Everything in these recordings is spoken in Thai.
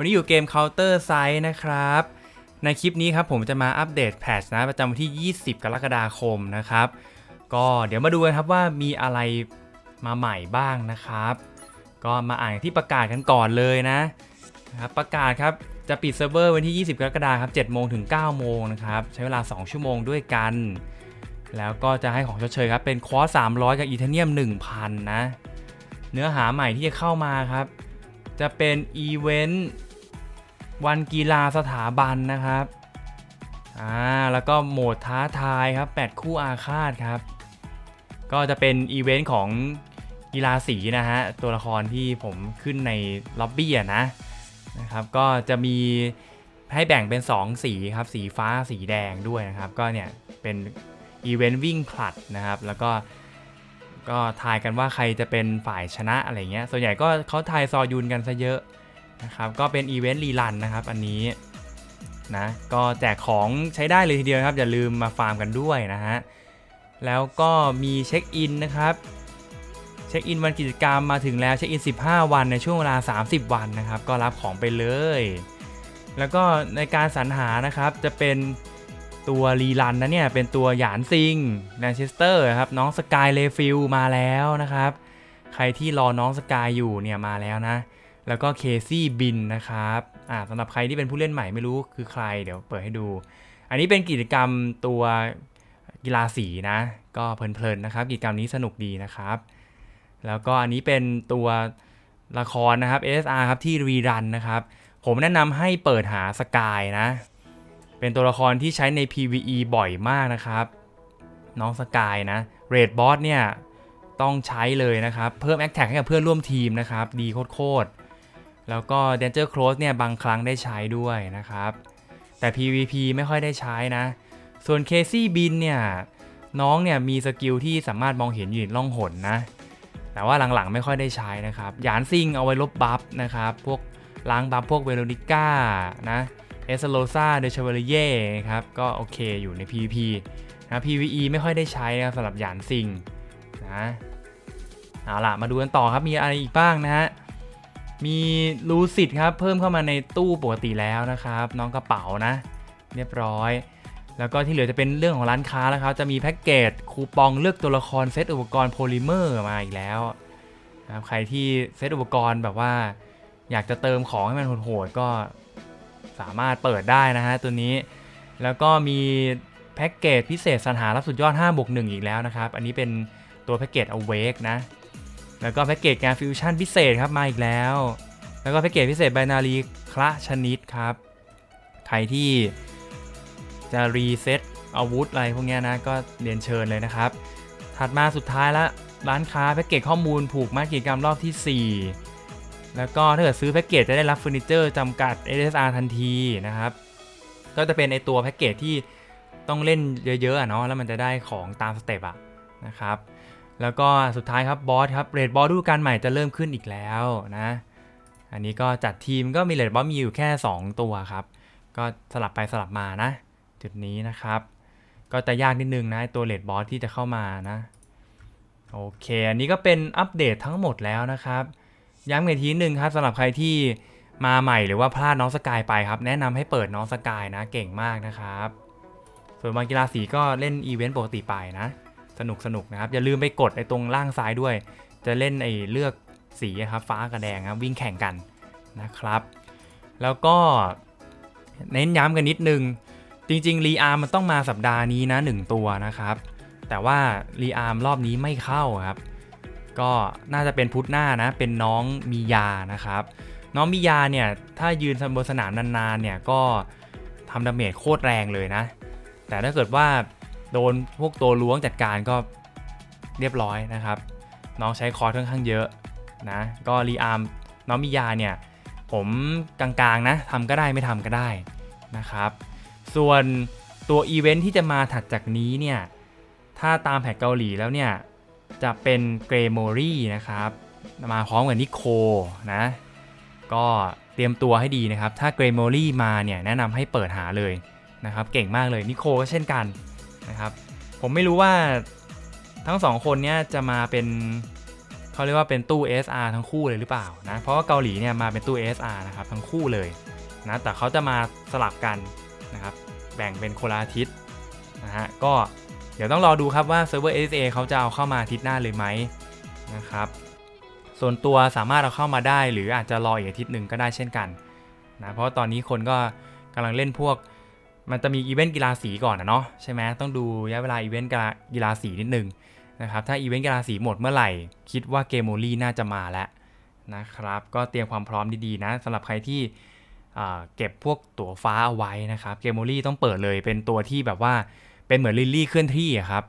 วันนี้อยู่เกม Counter Side นะครับ ในคลิปนี้ครับผมจะมาอัปเดตแพทชนะประจำวันที่ 20 กรกฎาคมนะครับ ก็เดี๋ยวมาดูกันครับว่ามีอะไรมาใหม่บ้างนะครับ ก็มาอ่านที่ประกาศกันก่อนเลยนะนะครับประกาศครับจะปิดเซิร์ฟเวอร์วันที่ 20 กรกฎาคมครับ7โมงถึง 9 โมงนะครับ ใช้เวลา 2 ชั่วโมงด้วยกัน แล้วก็จะให้ของชดเชยครับ เป็นคอร์ส300 กับอีเทเนียม 1,000 นะ เนื้อหาใหม่ที่จะเข้ามาครับ จะเป็นอีเวนต์ วันกีฬาสถาบันนะครับอ่าแล้วก็โหมดท้าทายครับ 8 คู่อาฆาตครับ ก็จะเป็นอีเวนต์ของกีฬาสีนะฮะ ตัวละครที่ผมขึ้นในล็อบบี้อะนะนะครับ ก็จะมีให้แบ่งเป็น 2 สีครับ สีฟ้าสีแดงด้วยนะครับ ก็เนี่ยเป็นอีเวนต์วิ่งผลัดนะครับ แล้วก็ก็ทายกันว่าใครจะเป็นฝ่ายชนะอะไรเงี้ย ส่วนใหญ่ก็เขาทายซอยุนกันซะเยอะ นะครับก็เป็นอีเวนต์รีลันนะครับอันนี้นะก็แจกของใช้ได้เลยทีเดียวครับ อย่าลืมมาฟาร์มกันด้วยนะฮะ แล้วก็มีเช็คอินนะครับ เช็คอินวันกิจกรรมมาถึงแล้วเช็คอิน 15 วันในช่วงเวลา 30 วันนะครับ ก็รับของไปเลย แล้วก็ในการสรรหานะครับจะเป็นตัวรีรันนะเนี่ย เป็นตัวหยานซิงแมนเชสเตอร์ครับน้องสกายเลฟิลมาแล้วนะครับ ใครที่รอน้องสกายอยู่เนี่ยมาแล้วนะ แล้วก็เคซี่บินนะครับอ่าสำหรับใครที่เป็นผู้เล่นใหม่ไม่รู้คือใครเดี๋ยวเปิดให้ดู อันนี้เป็นกิจกรรมตัวกีฬาสีนะ ก็เพลินๆนะครับ กิจกรรมนี้สนุกดีนะครับ แล้วก็อันนี้เป็นตัวละครนะครับ SR ครับที่รีรันนะครับ ผมแนะนำให้เปิดหาสกายนะ เป็นตัวละครที่ใช้ใน PVE บ่อยมากนะครับ น้องสกายนะเรดบอสเนี่ยต้องใช้เลยนะครับ เพิ่มแอคแท็กให้กับเพื่อนร่วมทีมนะครับ ดีโคตร แล้วก็ Danger Close เนี่ยบางครั้งได้ใช้ด้วยนะครับ แต่ PVP ไม่ค่อยได้ใช้นะ ส่วนเคซี่บินเนี่ยน้องเนี่ยมีสกิลที่สามารถมองเห็นอยู่ในล่องหนนะ แต่ว่าหลังๆไม่ค่อยได้ใช้นะครับหยานซิงเอาไว้ลบบัฟนะครับ พวกล้างบัฟพวกเวโรนิก้านะเอสโลซาเดชเวลเย่ครับ ก็โอเคอยู่ใน PVP นะ PVE ไม่ค่อยได้ใช้นะสำหรับหยานซิงนะ เอาล่ะ มาดูกันต่อครับ มีอะไรอีกบ้างนะฮะ มีลูซิดครับ เพิ่มเข้ามาในตู้ปกติแล้วนะครับ น้องกระเป๋านะ เรียบร้อย แล้วก็ที่เหลือจะเป็นเรื่องของร้านค้าแล้วครับ จะมีแพ็กเกจคูปองเลือกตัวละครเซตอุปกรณ์โพลิเมอร์มาอีกแล้วนะครับใครที่เซตอุปกรณ์แบบว่า อยากจะเติมของให้มันโหดๆก็สามารถเปิดได้นะฮะตัวนี้ แล้วก็มีแพ็กเกจพิเศษสรรหารับสุดยอด5บวก1อีกแล้วนะครับ อันนี้เป็นตัวแพ็กเกจ Awake นะ แล้วก็แพ็กเกจงานฟิวชั่นพิเศษครับมาอีกแล้ว แล้วก็แพ็กเกจพิเศษไบนารีคละชนิดครับ ใครที่จะรีเซ็ตอาวุธอะไรพวกนี้นะก็เรียนเชิญเลยนะครับ ถัดมาสุดท้ายละร้านค้าแพ็กเกจข้อมูลผูกมัดกิจกรรมรอบที่ 4 แล้วก็ถ้าเกิดซื้อแพ็กเกจจะได้รับเฟอร์นิเจอร์จำกัด SSR ทันทีนะครับ ก็จะเป็นไอตัวแพ็กเกจที่ต้องเล่นเยอะๆเนาะแล้วมันจะได้ของตามสเต็ปอะนะครับ แล้วก็สุดท้ายครับบอสครับเรดบอสดูกาลใหม่จะเริ่มขึ้นอีกแล้วนะ อันนี้ก็จัดทีมก็มีเรดบอสมีอยู่แค่ 2 ตัวครับ ก็สลับไปสลับมานะ จุดนี้นะครับ ก็จะยากนิดนึงนะตัวเรดบอสที่จะเข้ามานะโอเค อันนี้ก็เป็นอัปเดตทั้งหมดแล้วนะครับ ย้ำอีกทีหนึ่งครับสำหรับใครที่มาใหม่หรือว่าพลาดน้องสกายไปครับ แนะนำให้เปิดน้องสกายนะเก่งมากนะครับ ส่วนบางกีฬาสีก็เล่นอีเวนต์ปกติไปนะ สนุกสนุกนะครับ อย่าลืมไปกดไอ้ตรงล่างซ้ายด้วย จะเล่นไอ้เลือกสีครับฟ้ากับแดงครับวิ่งแข่งกันนะครับ แล้วก็เน้นย้ำกันนิดนึง จริงๆรีอาร์มันต้องมาสัปดาห์นี้นะ 1 ตัวนะครับ แต่ว่ารีอาร์มรอบนี้ไม่เข้าครับ ก็น่าจะเป็นพุทธหน้านะเป็นน้องมียานะครับ น้องมียาเนี่ยถ้ายืนบนสนามนานๆเนี่ยก็ทำดาเมจโคตรแรงเลยนะ แต่ถ้าเกิดว่า โดนพวกตัวล้วงจัดการก็เรียบร้อยนะครับ น้องใช้คอร์ค่อนข้างเยอะนะก็รีอาร์มน้องมียาเนี่ย ผมกลางๆนะทำก็ได้ไม่ทำก็ได้นะครับ ส่วนตัวอีเวนท์ที่จะมาถัดจากนี้เนี่ย ถ้าตามแผนเกาหลีแล้วเนี่ย จะเป็นเกรโมรี่นะครับ มาพร้อมกับนิโคนะ ก็เตรียมตัวให้ดีนะครับ ถ้าเกรโมรี่มาเนี่ย แนะนำให้เปิดหาเลยนะครับ เก่งมากเลยนิโคก็เช่นกัน นะครับ ผมไม่รู้ว่าทั้งสองคนเนี้ยจะมาเป็นเขาเรียกว่าเป็นตู้ SR ทั้งคู่เลยหรือเปล่านะ เพราะว่าเกาหลีเนี่ยมาเป็นตู้ SR นะครับทั้งคู่เลยนะ แต่เขาจะมาสลับกันนะครับ แบ่งเป็นโคลาทิตนะฮะ ก็เดี๋ยวต้องรอดูครับว่าเซิร์ฟเวอร์ SA เขาจะเอาเข้ามาทิตย์หน้าเลยไหมนะครับ ส่วนตัวสามารถเอาเข้ามาได้ หรืออาจจะรออีกอาทิตย์หนึ่งก็ได้เช่นกันนะ เพราะว่าตอนนี้คนก็กำลังเล่นพวก มันจะมีอีเวนต์กีฬาสีก่อนนะเนาะใช่ไหมต้องดูระยะเวลาอีเวนต์กีฬาสีนิดนึงนะครับถ้าอีเวนต์กีฬาสีหมดเมื่อไหร่ คิดว่าเกมโมลี่น่าจะมาแล้วนะครับก็เตรียมความพร้อมดีๆนะสำหรับใครที่เก็บพวกตั๋วฟ้าเอาไว้นะครับเกมโมลี่ต้องเปิดเลยเป็นตัวที่แบบว่าเป็นเหมือนลิลลี่เคลื่อนที่ครับ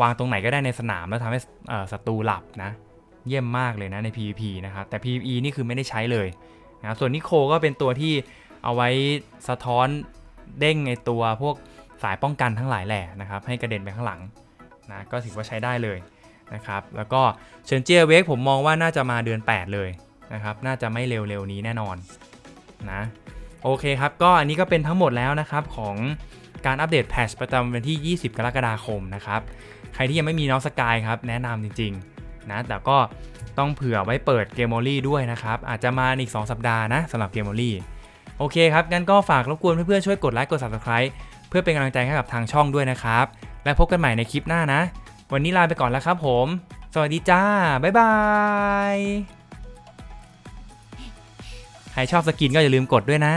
วางตรงไหนก็ได้ในสนามแล้วทำให้ศัตรูหลับนะ เยี่ยมมากเลยนะใน PVP นะครับแต่ PVE นี่คือไม่ได้ใช้เลยนะครับส่วนนิโคก็เป็นตัวที่เอาไว้สะท้อน เด้งไอตัวพวกสายป้องกันทั้งหลายแหล่นะครับ ให้กระเด็นไปข้างหลังนะก็ถือว่าใช้ได้เลยนะครับแล้วก็เชิญเจียเวกผมมองว่าน่าจะมาเดือน 8 เลยนะครับน่าจะไม่เร็วๆนี้แน่นอนนะโอเคครับก็อันนี้ก็เป็นทั้งหมดแล้วนะครับของการอัปเดตแพทชประจำวันที่ 20 กรกฎาคมนะครับใครที่ยังไม่มีน้องสกายครับแนะนำจริงๆนะแต่ก็ต้องเผื่อไว้เปิดเกมโมลี่ด้วยนะครับอาจจะมาอีก 2 สัปดาห์นะสำหรับเกมโมลี่ โอเคครับ งั้นก็ฝากรบกวนเพื่อนๆช่วยกดไลค์กด subscribe เพื่อเป็นกำลังใจให้กับทางช่องด้วยนะครับ และพบกันใหม่ในคลิปหน้านะ วันนี้ลาไปก่อนแล้วครับผม สวัสดีจ้า บ๊ายบาย ใครชอบสกินก็อย่าลืมกดด้วยนะ.